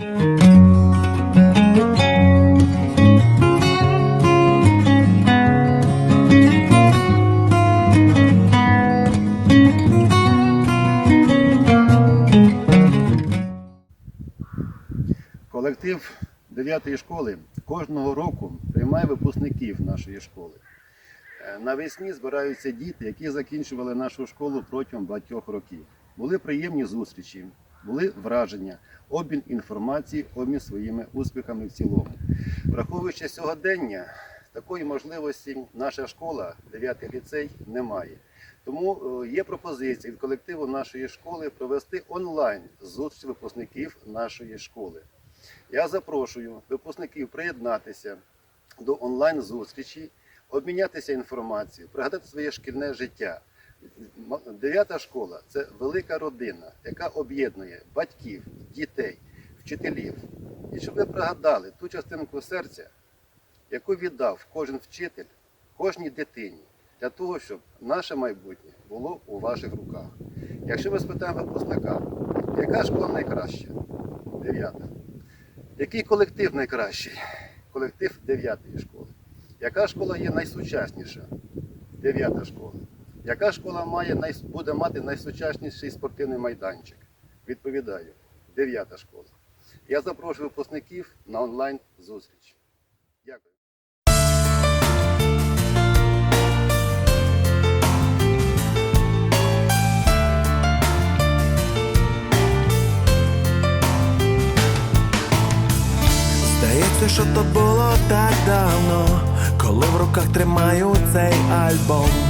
Колектив 9 школи кожного року приймає випускників нашої школи. Е, Навесні збираються діти, які закінчували нашу школу протягом багатьох років. Були приємні зустрічі, були враження, обмін інформації, обмін своїми успіхами в цілому. Враховуючи сьогодення, такої можливості наша школа, 9 ліцей, не має. Тому е, є пропозиція від колективу нашої школи провести онлайн зустріч випускників нашої школи. Я запрошую випускників приєднатися до онлайн-зустрічі, обмінятися інформацією, пригадати своє шкільне життя. Дев'ята школа це велика родина, яка об'єднує батьків, дітей, вчителів. І щоб ви пригадали ту частинку серця, яку віддав кожен вчитель, кожній дитині, для того, щоб наше майбутнє було у ваших руках. Якщо ми спитаємо випускника, яка школа найкраща? Дев'ята. Який колектив найкращий? Колектив 9 школи. Яка школа є найсучасніша? 9 школа. Яка школа має, буде мати найсучасніший спортивний майданчик? Відповідаю, 9 школа. Я запрошую випускників на онлайн зустріч. Дякую. Здається, що то було так давно, коли в руках тримаю цей альбом.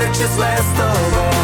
Бо добре числе з